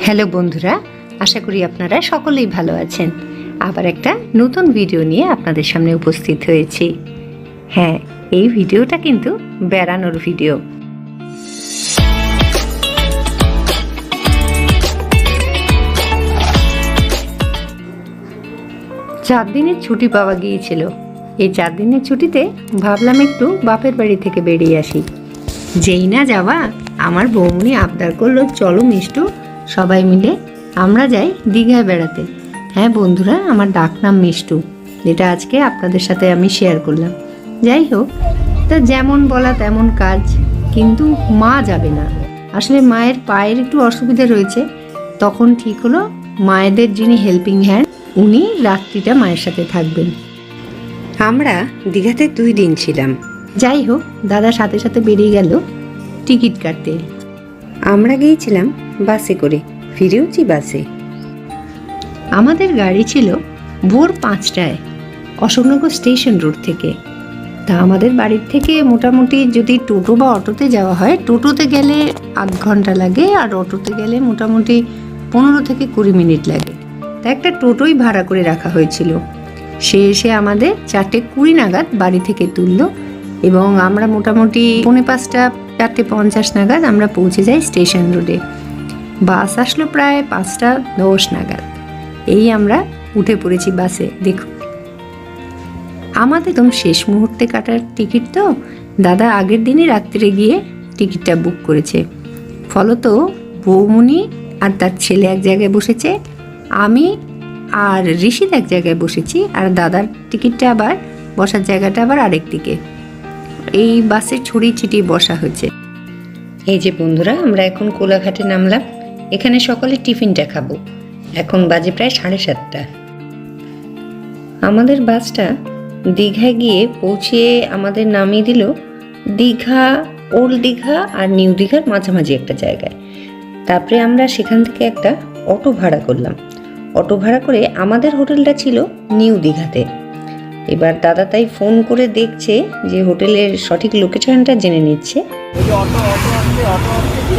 Hello বন্ধুরা, আশা করি আপনারা সকলেই ভালো আছেন। আবার একটা নতুন ভিডিও নিয়ে আপনাদের সামনে উপস্থিত হয়েছি। হ্যাঁ এই ভিডিওটা কিন্তু বেড়ানোর ভিডিও চার দিনের ছুটি পাওয়া গিয়েছিল। এই চার দিনের ছুটিতে ভাবলাম একটু বাপের বাড়ি থেকে বেরিয়ে আসি। যেই না যাওয়া, আমার বৌমনি আবদার করল, চলো মিষ্টু সবাই মিলে আমরা যাই দীঘায় বেড়াতে। হ্যাঁ বন্ধুরা আমার ডাক নাম মিষ্টু যেটা আজকে আপনাদের সাথে আমি শেয়ার করলাম। যাই হোক তা যেমন বলা তেমন কাজ কিন্তু মা যাবে না। আসলে মায়ের পায়ের একটু অসুবিধা রয়েছে তখন ঠিক হলো মায়েদের যিনি হেল্পিং হ্যান্ড উনি রাত্রিটা মায়ের সাথে থাকবেন। আমরা দীঘাতে দুই দিন ছিলাম। যাই হোক দাদা সাথে সাথে বেরিয়ে গেল টিকিট কাটতে। আমরা গিয়েছিলাম বাসে করে, ফিরেওছি বাসে। আমাদের গাড়ি ছিল ভোর পাঁচটায়, অশোকনগর স্টেশন রোড থেকে। তা আমাদের বাড়ির থেকে মোটামুটি যদি টোটো বা অটোতে যাওয়া হয়, টোটোতে গেলে আধ ঘণ্টা লাগে আর অটোতে গেলে মোটামুটি পনেরো থেকে কুড়ি মিনিট লাগে। তা একটা টোটোই ভাড়া করে রাখা হয়েছিল। সে এসে আমাদের চারটে কুড়ি নাগাদ বাড়ি থেকে তুললো এবং আমরা মোটামুটি পৌনে পাঁচটা, চারটে পঞ্চাশ নাগাদ আমরা পৌঁছে যাই স্টেশন রোডে। বাস আসলো প্রায় পাঁচটা দশ নাগাদ। এই আমরা উঠে পড়েছি বাসে, দেখুন। আমাদের একদম শেষ মুহূর্তে কাটার টিকিট তো, দাদা আগের দিনই রাত্রে গিয়ে টিকিটটা বুক করেছে। ফলত বৌমনি আর তার ছেলে এক জায়গায় বসেছে, আমি আর ঋষিত এক জায়গায় বসেছি, আর দাদার টিকিটটা আবার বসার জায়গাটা আবার আরেক দিকে। এই বাসে ছড়িয়ে ছিটিয়ে বসা হয়েছে। এই যে বন্ধুরা, আমরা এখন কোলাঘাটে নামলাম। এখানে সকলে টিফিনটা খাব। এখন বাজে প্রায় সাড়ে সাতটা। আমাদের বাসটা দীঘায় গিয়ে পৌঁছিয়ে আমাদের নামিয়ে দিল দীঘা, ওল্ড দীঘা আর নিউ দীঘার মাঝামাঝি একটা জায়গায়। তারপরে আমরা সেখান থেকে একটা অটো ভাড়া করলাম। অটো ভাড়া করে আমাদের হোটেলটা ছিল নিউ দীঘাতে। এবার দাদা তাই ফোন করে দেখছে যে হোটেলের সঠিক লোকেশনটা জেনে নিচ্ছে। অটো অটো অটো আসছে কি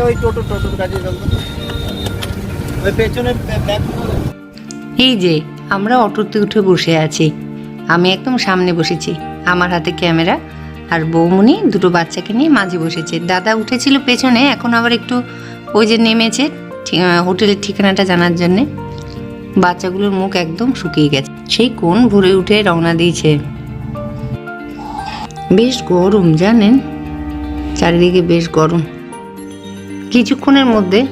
ওই এই যে, আমরা অটোতে উঠে বসে আছি। আমি একদম সামনে বসেছি। আমার হাতে ক্যামেরা আর বৌমনি দুটো বাচ্চাকে নিয়ে মাঝে বসেছে। দাদা উঠেছিল পেছনে, এখন আবার একটু ওই যে নেমেছে হোটেলের ঠিকানাটা জানার জন্যে। বাচ্চাগুলোর মুখ একদম শুকিয়ে গেছে। সেই কোন ভোরে উঠে রওনা দিয়েছে? বেশ গরম, জানেন? চারিদিকে বেশ গরম। কিছুক্ষণের মধ্যে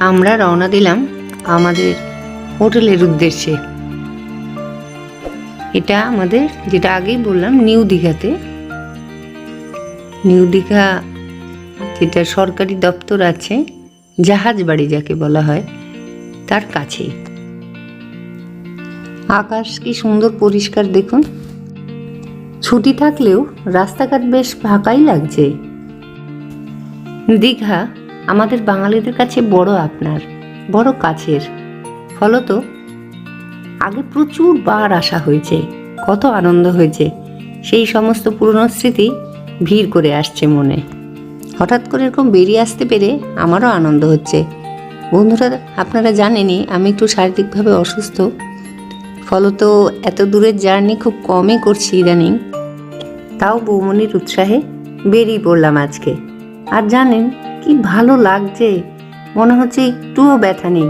আমরা রওনা দিলাম আমাদের হোটেলের উদ্দেশ্যে। এটা আমাদের, যেটা আগেই বললাম, নিউ দীঘাতে। নিউ দীঘা যেটা সরকারি দপ্তর আছে, জাহাজ বাড়ি যাকে বলা হয়, তার কাছেই। আকাশ কি সুন্দর পরিষ্কার দেখুন। ছুটি থাকলেও রাস্তাঘাট বেশ ফাঁকাই লাগছে। দীঘা আমাদের বাঙালিদের কাছে বড় আপনার, বড় কাছের। ফলত আগে প্রচুর বার আসা হয়েছে, কত আনন্দ হয়েছে। সেই সমস্ত পুরনো স্মৃতি ভিড় করে আসছে মনে। হঠাৎ করে এরকম বেরিয়ে আসতে পেরে আমারও আনন্দ হচ্ছে। বন্ধুরা, আপনারা জানেনই আমি একটু শারীরিকভাবে অসুস্থ। ফলত এত দূরের জার্নি খুব কমই করছি ইদানিং। তাও বৌমনির উৎসাহে বেরিয়ে পড়লাম আজকে। আর জানেন কি ভালো লাগছে। মনে হচ্ছে একটুও ব্যথা নেই।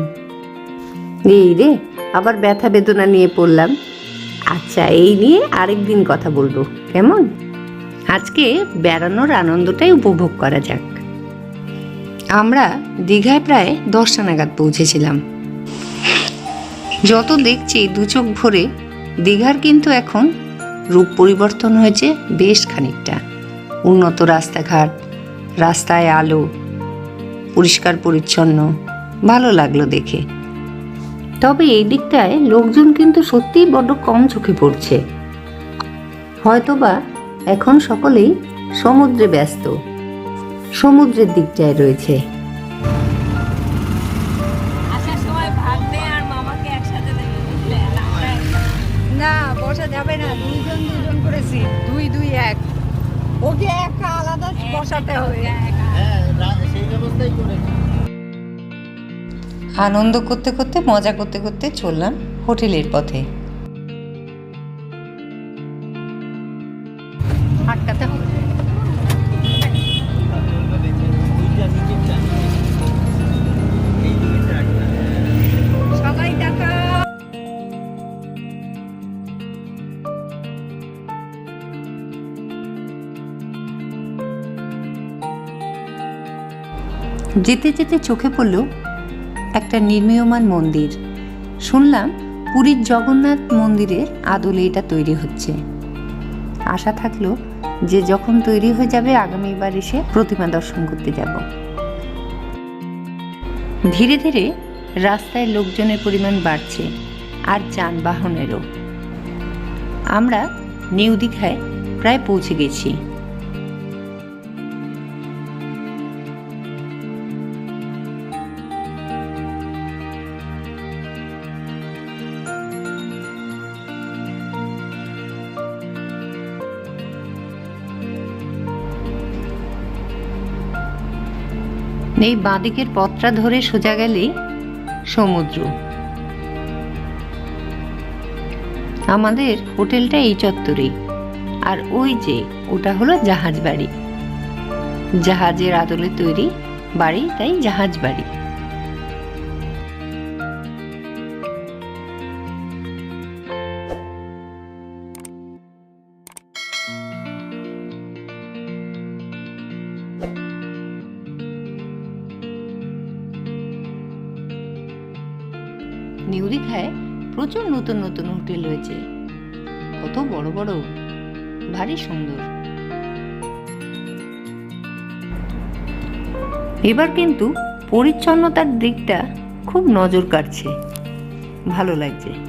এই রে, আবার ব্যথা বেদনা নিয়ে পড়লাম। আচ্ছা এই নিয়ে আরেকদিন কথা বলব, কেমন? আজকে বেড়ানোর আনন্দটাই উপভোগ করা যাক। আমরা দীঘায় প্রায় দশটা নাগাদ পৌঁছেছিলাম। যত দেখছি দু চোখ ভরে, দীঘার কিন্তু এখন রূপ পরিবর্তন হয়েছে বেশ খানিকটা। উন্নত রাস্তাঘাট, রাস্তায় আলো পরিষ্কার পরিচ্ছন্ন। ভালো লাগল দেখে। তবে এই দিকটায় লোকজন কিন্তু সত্যিই বড্ড কম চোখে পড়ছে। হয়তোবা এখন সকলেই সমুদ্রে ব্যস্ত। সমুদ্রের দিকটায় রয়েছে। না বসা যাবে না। দুইজন দুজন করে দুই দুই এক। ওকে একা আলাদা বসাতে হবে। আনন্দ করতে করতে মজা করতে করতে চললাম হোটেলের পথে। যেতে যেতে চোখে পড়ল একটা নির্মীয়মান মন্দির। শুনলাম পুরীর জগন্নাথ মন্দিরের আদলে এটা তৈরি হচ্ছে। আশা থাকল যে যখন তৈরি হয়ে যাবে আগামীবার এসে প্রতিমা দর্শন করতে যাব। ধীরে ধীরে রাস্তায় লোকজনের পরিমাণ বাড়ছে আর যানবাহনেরও। আমরা নিউ দীঘায় প্রায় পৌঁছে গেছি। এই বাঁদিকের পথটা ধরে সোজা গেলেই সমুদ্র। আমাদের হোটেলটা এই চত্বরেই। আর ওই যে, ওটা হলো জাহাজ বাড়ি। জাহাজের আদলে তৈরি বাড়ি, তাই জাহাজ বাড়ি। নিউ প্রচুর নতুন নতুন হোটেল রয়েছে। কত বড় বড়। ভারী সুন্দর। এবার কিন্তু পরিচ্ছন্নতার দিকটা খুব নজর কাটছে ভালো লাগছে।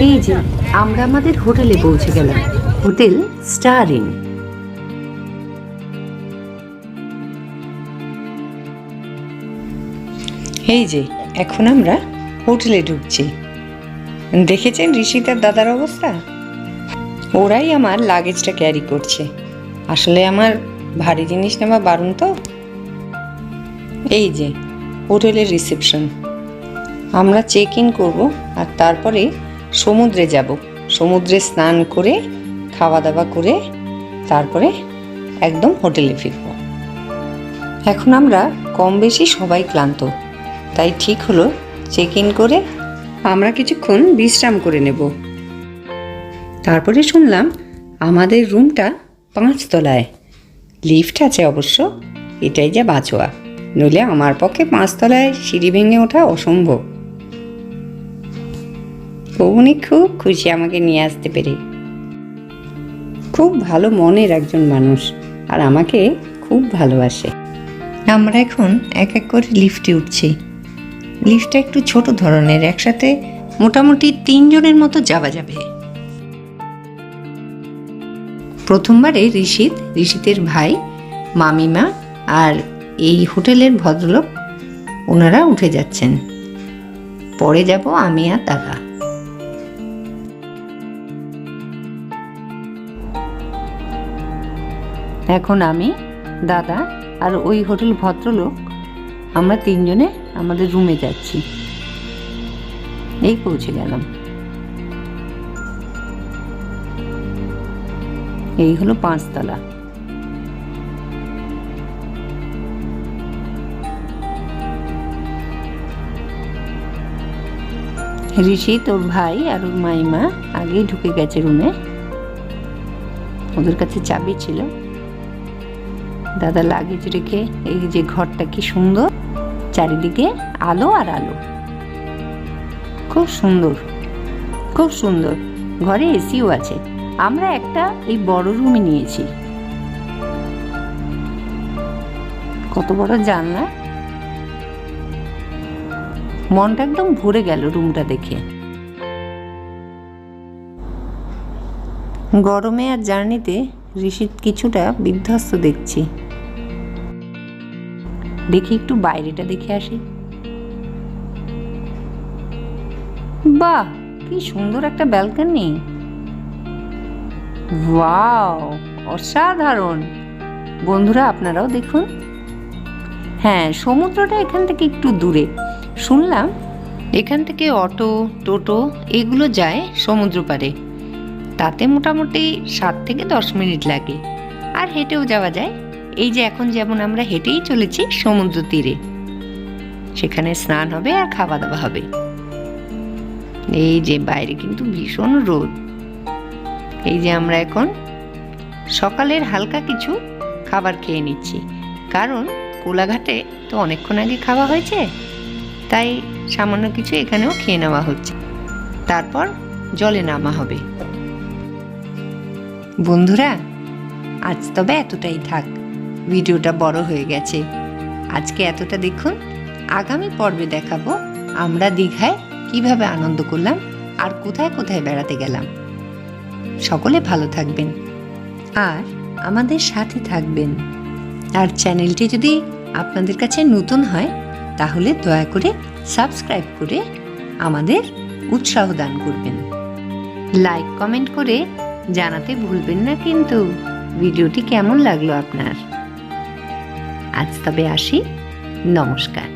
এই যে। আমরা আমাদের হোটেলে পৌঁছে গেলাম। হোটেল স্টার ইন এই যে, এখন আমরা হোটেলে ঢুকছি। দেখেছেন ঋষিতার দাদার অবস্থা? ওরাই আমার লাগেজটা ক্যারি করছে। আসলে আমার ভারী জিনিস নেওয়া বারণ তো? এই যে হোটেলের রিসেপশন। আমরা চেক ইন করব আর তারপরে সমুদ্রে যাব। সমুদ্রে স্নান করে খাওয়া দাওয়া করে, তারপরে একদম হোটেলে ফিরব। এখন আমরা কম বেশি সবাই ক্লান্ত। তাই ঠিক হলো চেক ইন করে আমরা কিছুক্ষণ বিশ্রাম করে নেব। তারপরে শুনলাম আমাদের রুমটা পাঁচতলায়। লিফট আছে অবশ্য, এটাই যা বাঁচোয়া। নইলে আমার পক্ষে পাঁচতলায় সিঁড়ি ভেঙে ওঠা অসম্ভব। উনি খুব খুশি আমাকে নিয়ে আসতে পেরে। খুব ভালো মনের একজন মানুষ আর আমাকে খুব ভালোবাসে। আমরা এখন এক এক করে লিফটে উঠছি। লিফটটা একটু ছোট ধরনের, একসাথে মোটামুটি তিনজনের মতো যাওয়া যাবে। প্রথমবারে ঋষিত, ঋষিতের ভাই, মামিমা আর এই হোটেলের ভদ্রলোক ওনারা উঠে যাচ্ছেন। পরে যাব আমি আর দাদা। এখন আমি, দাদা আর ওই হোটেল ভদ্রলোক, আমরা তিনজনে আমাদের রুমে যাচ্ছি। এই পৌঁছে গেলাম। এই হলো পাঁচতলা। ঋষি তোর ভাই আর ওর মাইমা আগেই ঢুকে গেছে রুমে। ওদের কাছে চাবি ছিল। দাদা লাগেজ রেখে এই যে ঘরটা কি সুন্দর, চারিদিকে আলো আর আলো। খুব সুন্দর খুব সুন্দর। ঘরে এসিও আছে। আমরা একটা এই বড় রুমে নিয়েছি। কত বড় জানলা। মনটা একদম ভরে গেল রুমটা দেখে। গরমে আর জার্নিতে ঋষিত কিছুটা বিধ্বস্ত দেখছি। দেখি একটু বাইরেটা দেখে আসি। বাহ, কি সুন্দর একটা ব্যালকনি। ওয়াও, অসাধারণ। বন্ধুরা, আপনারাও দেখুন। হ্যাঁ সমুদ্রটা এখান থেকে একটু দূরে। শুনলাম এখান থেকে অটো, টোটো এগুলো যায় সমুদ্র পারে তাতে মোটামুটি সাত থেকে দশ মিনিট লাগে। আর হেঁটেও যাওয়া যায়। এই যে এখন যেমন আমরা হেঁটেই চলেছি সমুদ্র তীরে। সেখানে স্নান হবে আর খাওয়া দাওয়া হবে। এই যে বাইরে কিন্তু ভীষণ রোদ। এই যে আমরা এখন সকালের হালকা কিছু খাবার খেয়ে নিচ্ছি। কারণ কোলাঘাটে তো অনেকক্ষণ আগে খাওয়া হয়েছে। তাই সামান্য কিছু এখানেও খেয়ে নেওয়া হচ্ছে। তারপর জলে নামা হবে। বন্ধুরা, আজ তবে এতটাই থাক। ভিডিওটা বড় হয়ে গেছে। আজকে এতটা দেখুন, আগামী পর্বে দেখাবো আমরা দীঘায় কীভাবে আনন্দ করলাম আর কোথায় কোথায় বেড়াতে গেলাম। সকলে ভালো থাকবেন। আর আমাদের সাথে থাকবেন। আর চ্যানেলটি যদি আপনাদের কাছে নতুন হয় তাহলে দয়া করে সাবস্ক্রাইব করে আমাদের উৎসাহ দান করবেন। লাইক, কমেন্ট করে জানাতে ভুলবেন না কিন্তু। ভিডিওটি কেমন লাগল আপনার? আজ তবে আসি। নমস্কার।